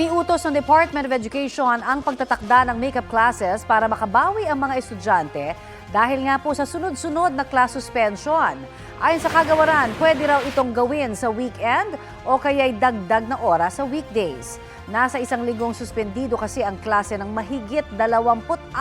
Iniutos ng Department of Education ang pagtatakda ng makeup classes para makabawi ang mga estudyante dahil nga po sa sunod-sunod na class suspension. Ayon sa kagawaran, pwede raw itong gawin sa weekend o kaya'y dagdag na oras sa weekdays. Nasa isang linggong suspendido kasi ang klase ng mahigit 24,000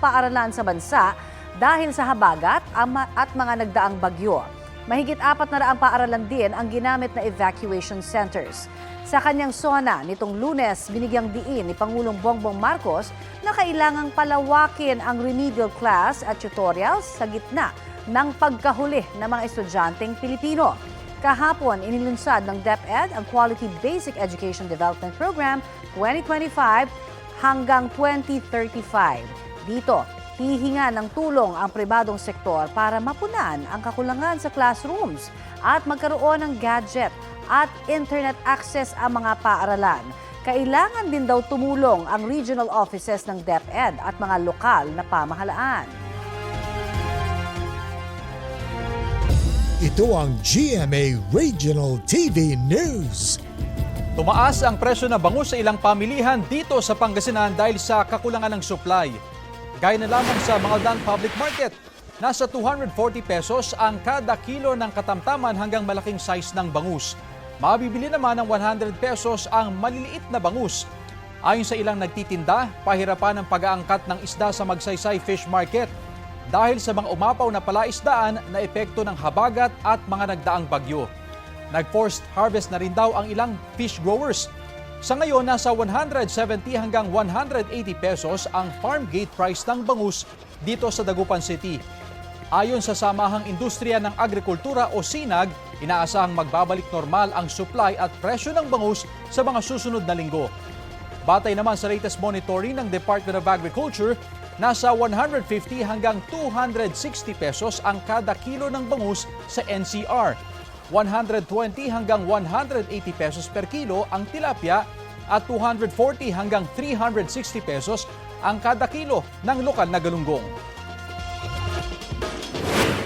paaralan sa bansa dahil sa habagat at mga nagdaang bagyo. Mahigit apat na raang paaralan din ang ginamit na evacuation centers. Sa kanyang sona nitong lunes, binigyang diin ni Pangulong Bongbong Marcos na kailangang palawakin ang remedial class at tutorials sa gitna ng pagkahuli ng mga estudyanteng Pilipino. Kahapon, inilunsad ng DepEd ang Quality Basic Education Development Program 2025 hanggang 2035. Dito, hihinga ng tulong ang pribadong sektor para mapunan ang kakulangan sa classrooms at magkaroon ng gadget at internet access ang mga paaralan. Kailangan din daw tumulong ang regional offices ng DepEd at mga lokal na pamahalaan. Ito ang GMA Regional TV News. Tumaas ang presyo ng bangus sa ilang pamilihan dito sa Pangasinan dahil sa kakulangan ng supply. Gaya na lamang sa Mangaldang Public Market, nasa 240 pesos ang kada kilo ng katamtaman hanggang malaking size ng bangus. Mabibili naman ng 100 pesos ang maliliit na bangus. Ayon sa ilang nagtitinda, pahirapan ang pag-aangkat ng isda sa Magsaysay Fish Market dahil sa mga umapaw na palaisdaan na epekto ng habagat at mga nagdaang bagyo. Nag-forced harvest na rin daw ang ilang fish growers. Sa ngayon, nasa 170 hanggang 180 pesos ang farm gate price ng bangus dito sa Dagupan City. Ayon sa Samahang Industriya ng Agrikultura o SINAG, inaasahang magbabalik normal ang supply at presyo ng bangus sa mga susunod na linggo. Batay naman sa latest monitoring ng Department of Agriculture, nasa 150 hanggang 260 pesos ang kada kilo ng bangus sa NCR. 120 hanggang 180 pesos per kilo ang tilapia at 240 hanggang 360 pesos ang kada kilo ng lokal na galunggong.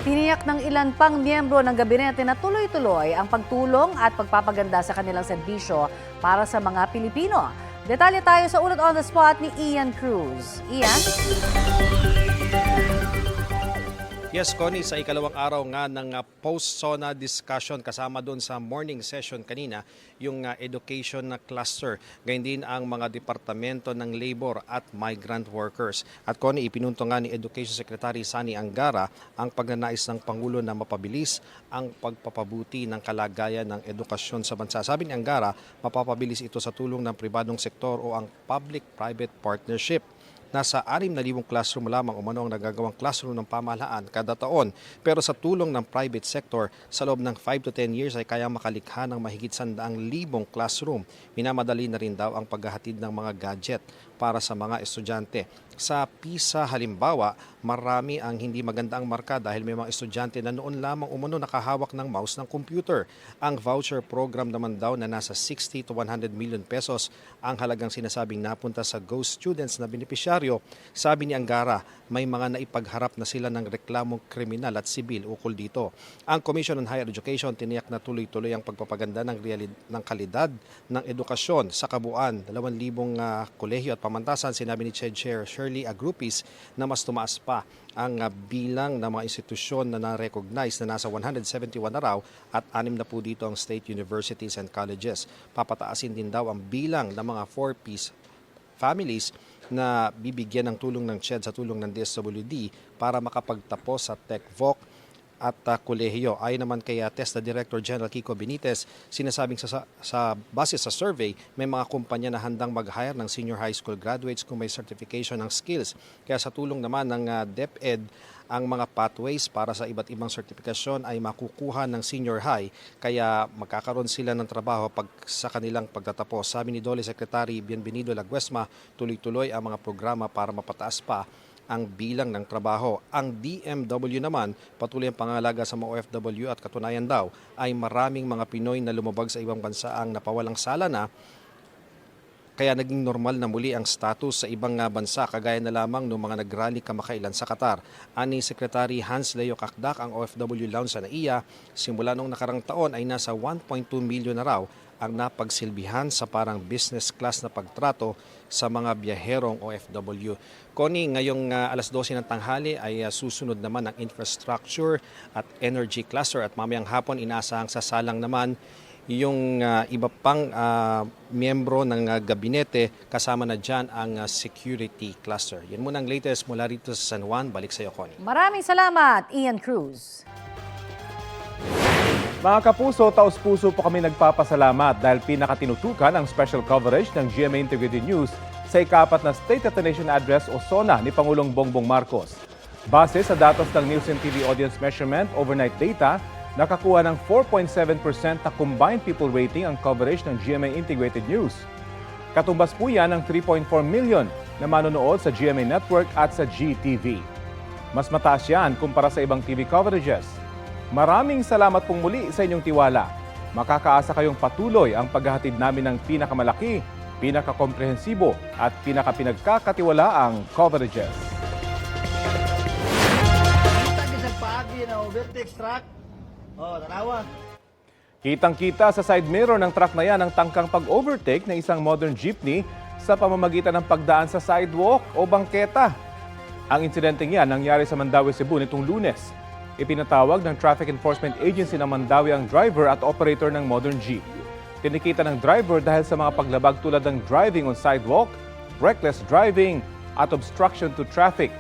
Tiniyak ng ilan pang miyembro ng gabinete na tuloy-tuloy ang pagtulong at pagpapaganda sa kanilang serbisyo para sa mga Pilipino. Detalye tayo sa ulat on the spot ni Ian Cruz. Ian? Yes, Connie, sa ikalawang araw nga ng uh, post-SONA discussion kasama doon sa morning session kanina, yung uh, education na cluster, gayon din ang mga departamento ng labor at migrant workers. At Connie, ipinunto nga ni Education Secretary Sani Angara ang pagnanais ng Pangulo na mapabilis ang pagpapabuti ng kalagayan ng edukasyon sa bansa. Sabi ni Angara, mapapabilis ito sa tulong ng pribadong sektor o ang public-private partnership. Nasa 6,000 classroom lamang umano ang nagagawang classroom ng pamahalaan kada taon. Pero sa tulong ng private sector, sa loob ng 5 to 10 years ay kaya makalikha ng mahigit 100,000 classroom. Minamadali na rin daw ang paghahatid ng mga gadget para sa mga estudyante. Sa PISA halimbawa, marami ang hindi maganda ang marka dahil may mga estudyante na noon lamang umano nakahawak ng mouse ng computer. Ang voucher program naman daw na nasa 60 to 100 million pesos ang halagang sinasabing napunta sa ghost students na benepisyaryo. Sabi ni Angara, may mga naipagharap na sila ng reklamong kriminal at sibil ukol dito. Ang Commission on Higher Education tiniyak na tuloy-tuloy ang pagpapaganda ng, realid- ng kalidad ng edukasyon sa kabuuan. 2,000 uh, kolehiyo at pamantasan, sinabi ni Ched Chair Shirley Agrupis na mas tumaas pa ang uh, bilang ng mga institusyon na na-recognize na nasa 171 na raw at anim na po dito ang state universities and colleges. Papataasin din daw ang bilang ng mga four-piece families na bibigyan ng tulong ng CHED sa tulong ng DSWD para makapagtapos sa TechVoc at uh, kolehiyo. Ayon naman kay uh, TESDA Director General Kiko Benitez, sinasabing sa, sa, sa base sa survey, may mga kumpanya na handang mag-hire ng senior high school graduates kung may certification ng skills. Kaya sa tulong naman ng uh, DepEd, ang mga pathways para sa iba't ibang sertifikasyon ay makukuha ng senior high kaya magkakaroon sila ng trabaho pag sa kanilang pagtatapos. Sabi ni Dole Secretary Bienvenido Laguesma, tuloy-tuloy ang mga programa para mapataas pa ang bilang ng trabaho. Ang DMW naman patuloy ang pangalaga sa mga OFW at katunayan daw ay maraming mga Pinoy na lumabag sa ibang bansa ang napawalang sala na kaya naging normal na muli ang status sa ibang nga bansa kagaya na lamang ng mga nagrally kamakailan sa Qatar. Ani Secretary Hans Leo Kakdak ang OFW lounge sa NAIA simula noong nakarang taon ay nasa 1.2 milyon na raw ang napagsilbihan sa parang business class na pagtrato sa mga biyaherong OFW. Connie, ngayong ah, alas 12 ng tanghali ay ah, susunod naman ang infrastructure at energy cluster at mamayang hapon inaasahang sasalang naman yung ah, iba pang ah, miyembro ng ah, gabinete kasama na dyan ang ah, security cluster. Yan muna ang latest mula rito sa San Juan. Balik sa iyo, Connie. Maraming salamat, Ian Cruz. Mga kapuso, taos-puso po kami nagpapasalamat dahil pinakatinutukan ang special coverage ng GMA Integrated News sa ikapat na State of the Nation Address o SONA ni Pangulong Bongbong Marcos. Base sa datos ng Nielsen TV Audience Measurement Overnight Data, nakakuha ng 4.7% na combined people rating ang coverage ng GMA Integrated News. Katumbas po yan ng 3.4 million na manonood sa GMA Network at sa GTV. Mas mataas yan kumpara sa ibang TV coverages. Maraming salamat pong muli sa inyong tiwala. Makakaasa kayong patuloy ang paghahatid namin ng pinakamalaki, pinakakomprehensibo at pinakapinagkakatiwalaang coverages. Overtake truck. Oh, tanawa. Kitang-kita sa side mirror ng truck na yan ang tangkang pag-overtake ng isang modern jeepney sa pamamagitan ng pagdaan sa sidewalk o bangketa. Ang insidenteng yan nangyari sa Mandawi, Cebu nitong lunes. Ipinatawag ng Traffic Enforcement Agency ng Mandawi ang driver at operator ng modern jeep. Tinikita ng driver dahil sa mga paglabag tulad ng driving on sidewalk, reckless driving at obstruction to traffic.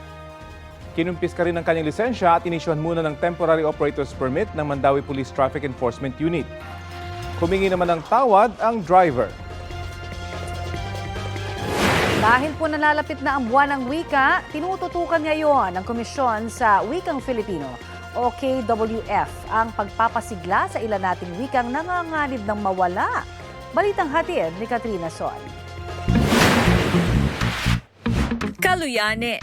Kinumpis ka rin ang kanyang lisensya at inisyuhan muna ng Temporary Operator's Permit ng Mandawi Police Traffic Enforcement Unit. Humingi naman ng tawad ang driver. Dahil po nalalapit na ang buwan ng wika, tinututukan ngayon ng Komisyon sa Wikang Filipino o KWF ang pagpapasigla sa ilan nating wikang nanganganib ng mawala. Balitang hatid ni Katrina Son. Kaluyane,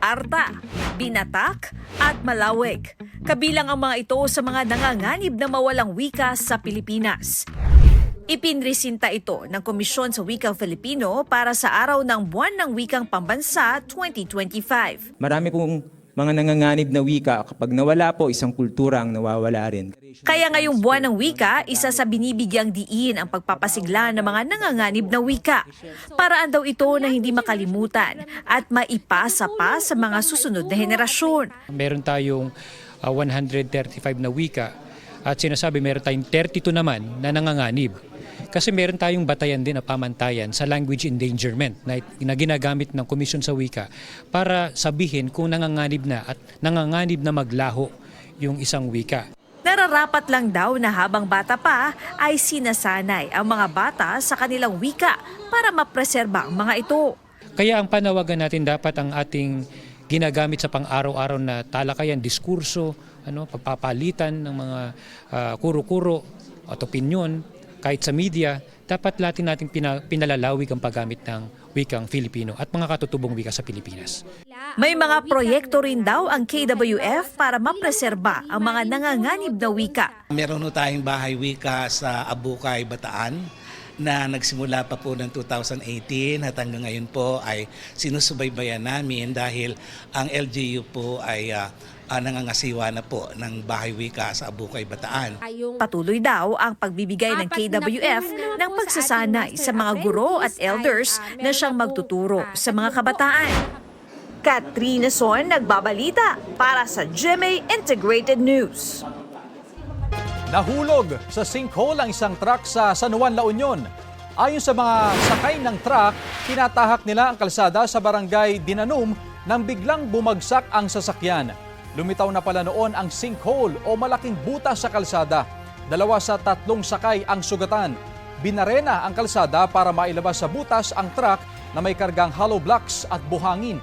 Arta, Binatak at Malawig. Kabilang ang mga ito sa mga nanganganib na mawalang wika sa Pilipinas. Ipinresinta ito ng Komisyon sa Wikang Filipino para sa araw ng Buwan ng Wikang Pambansa 2025. Marami pong mga nanganganib na wika. Kapag nawala po, isang kultura ang nawawala rin. Kaya ngayong buwan ng wika, isa sa binibigyang diin ang pagpapasigla ng mga nanganganib na wika. Paraan daw ito na hindi makalimutan at maipasa pa sa mga susunod na henerasyon. Meron tayong ah, 135 na wika at sinasabi meron tayong 32 naman na nanganganib. Kasi meron tayong batayan din na pamantayan sa language endangerment na, na ginagamit ng Komisyon sa Wika para sabihin kung nanganganib na at nanganganib na maglaho yung isang wika. Nararapat lang daw na habang bata pa ay sinasanay ang mga bata sa kanilang wika para mapreserba ang mga ito. Kaya ang panawagan natin dapat ang ating ginagamit sa pang-araw-araw na talakayan, diskurso, ano, pagpapalitan ng mga ah, kuro-kuro at opinyon kahit sa media, dapat natin nating pina, pinalalawig ang paggamit ng wikang Filipino at mga katutubong wika sa Pilipinas. May mga proyekto rin daw ang KWF para mapreserba ang mga nanganganib na wika. Meron ho tayong bahay wika sa Abukay, Bataan na nagsimula pa po ng 2018 at hanggang ngayon po ay sinusubaybayan namin dahil ang LGU po ay ah, ah, nangangasiwa na po ng bahay wika sa Abukay, Bataan. Patuloy daw ang pagbibigay ng KWF ng pagsasanay sa mga guro at elders na siyang magtuturo sa mga kabataan. Katrina Son nagbabalita para sa GMA Integrated News. Nahulog sa sinkhole ang isang truck sa San Juan, La Union. Ayon sa mga sakay ng truck, tinatahak nila ang kalsada sa barangay Dinanum nang biglang bumagsak ang sasakyan. Lumitaw na pala noon ang sinkhole o malaking butas sa kalsada. Dalawa sa tatlong sakay ang sugatan. Binarena ang kalsada para mailabas sa butas ang truck na may kargang hollow blocks at buhangin.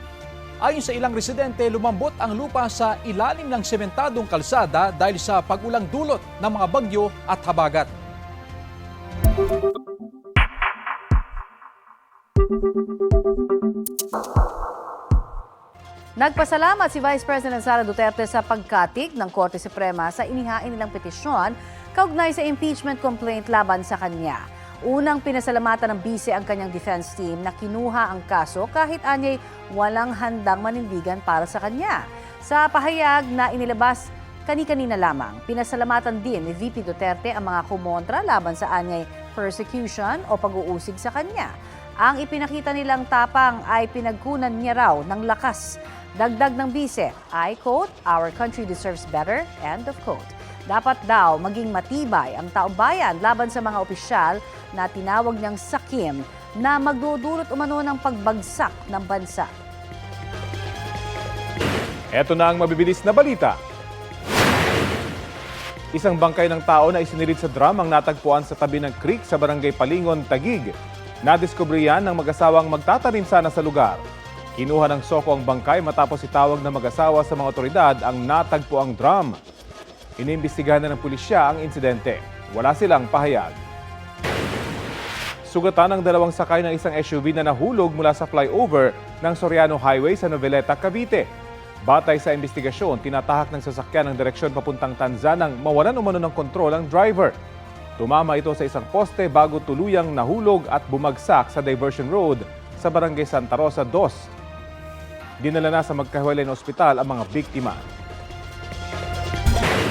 Ayon sa ilang residente, lumambot ang lupa sa ilalim ng sementadong kalsada dahil sa pagulang dulot ng mga bagyo at habagat. Nagpasalamat si Vice President Sara Duterte sa pagkatik ng Korte Suprema sa inihain nilang petisyon kaugnay sa impeachment complaint laban sa kanya. Unang pinasalamatan ng bise ang kanyang defense team na kinuha ang kaso kahit anyay walang handang manindigan para sa kanya. Sa pahayag na inilabas kani-kanina lamang, pinasalamatan din ni VP Duterte ang mga kumontra laban sa anyay persecution o pag-uusig sa kanya. Ang ipinakita nilang tapang ay pinagkunan niya raw ng lakas. Dagdag ng bise, I quote, Our country deserves better, end of quote. Dapat daw maging matibay ang taong laban sa mga opisyal na tinawag niyang sakim na magdudulot umano ng pagbagsak ng bansa. Ito na ang mabibilis na balita. Isang bangkay ng tao na isinirid sa drum ang natagpuan sa tabi ng creek sa barangay Palingon, Tagig. Nadiskubre yan ng mag-asawang magtatanim sana sa lugar. Kinuha ng soko ang bangkay matapos itawag ng mag-asawa sa mga otoridad ang natagpo ang drum. Iniimbestigahan na ng pulisya ang insidente. Wala silang pahayag. Sugatan ng dalawang sakay ng isang SUV na nahulog mula sa flyover ng Soriano Highway sa Noveleta, Cavite. Batay sa investigasyon, tinatahak ng sasakyan ng direksyon papuntang Tanzan nang mawalan umano ng kontrol ang driver. Tumama ito sa isang poste bago tuluyang nahulog at bumagsak sa diversion road sa barangay Santa Rosa 2. Dinala na sa magkahiwalay na ospital ang mga biktima.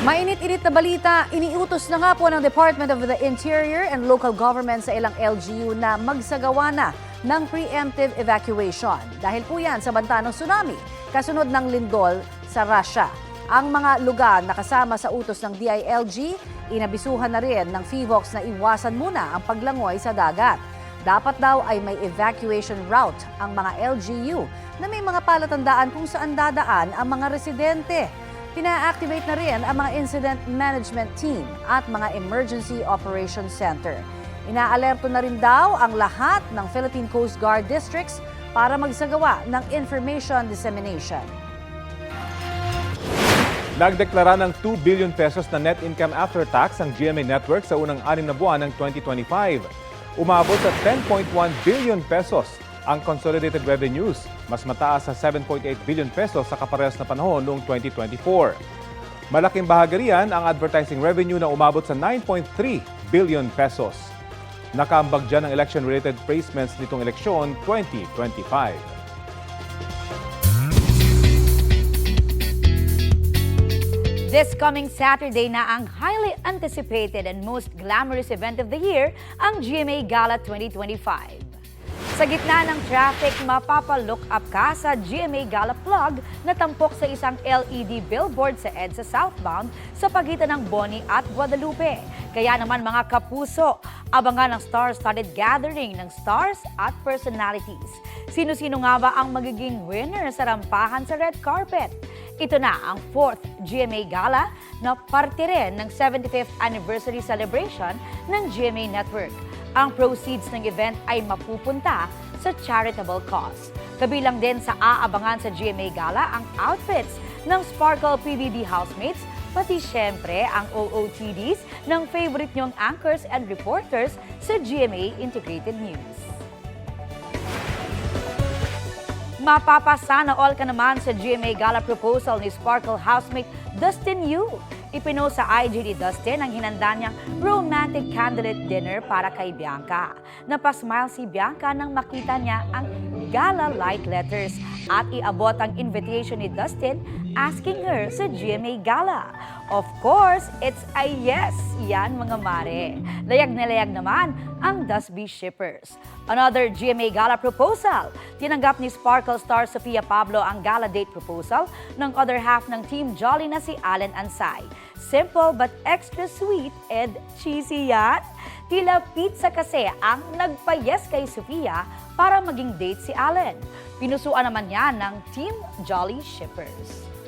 Mainit-init na balita, iniutos na nga po ng Department of the Interior and Local Government sa ilang LGU na magsagawa na ng preemptive evacuation. Dahil po yan sa banta ng tsunami, kasunod ng lindol sa Russia. Ang mga lugar na kasama sa utos ng DILG, inabisuhan na rin ng FIVOX na iwasan muna ang paglangoy sa dagat. Dapat daw ay may evacuation route ang mga LGU na may mga palatandaan kung saan dadaan ang mga residente. Pina-activate na rin ang mga Incident Management Team at mga Emergency Operations Center. Inaalerto na rin daw ang lahat ng Philippine Coast Guard districts para magsagawa ng information dissemination. Nagdeklara ng 2 billion pesos na net income after tax ang GMA Network sa unang anim na buwan ng 2025. Umabot sa 10.1 billion pesos ang consolidated revenues, mas mataas sa 7.8 billion pesos sa kaparehas na panahon noong 2024. Malaking bahagi riyan ang advertising revenue na umabot sa 9.3 billion pesos. Nakaambag dyan ang election-related placements nitong eleksyon 2025. This coming Saturday na ang highly anticipated and most glamorous event of the year, ang GMA Gala 2025. Sa gitna ng traffic, mapapalook up ka sa GMA Gala Plug na tampok sa isang LED billboard sa EDSA southbound sa pagitan ng Boni at Guadalupe. Kaya naman mga kapuso, abangan ang star-studded gathering ng stars at personalities. Sino-sino nga ba ang magiging winner sa rampahan sa red carpet? Ito na ang 4th GMA Gala na parte rin ng 75th anniversary celebration ng GMA Network. Ang proceeds ng event ay mapupunta sa charitable cause. Kabilang din sa aabangan sa GMA Gala ang outfits ng Sparkle PBB housemates, pati syempre ang OOTDs ng favorite nyong anchors and reporters sa GMA Integrated News. Mapapasana all ka naman sa GMA Gala proposal ni Sparkle housemate Dustin Yu. Ipinost sa IG ni Dustin ang hinanda niyang romantic candlelit dinner para kay Bianca. Napasmile si Bianca nang makita niya ang gala like letters at iabot ang invitation ni Dustin asking her sa GMA Gala. Of course, it's a yes, yan mga mare. Layag na layag naman ang Dusby shippers. Another GMA Gala proposal. Tinanggap ni Sparkle star Sofia Pablo ang gala date proposal ng other half ng Team Jolly na si Allen Ansay. Simple but extra sweet and cheesy yan. Tila pizza kasi ang nagpa-yes kay Sofia para maging date si Allen. Pinusuan naman niya ng Team Jolly Shippers.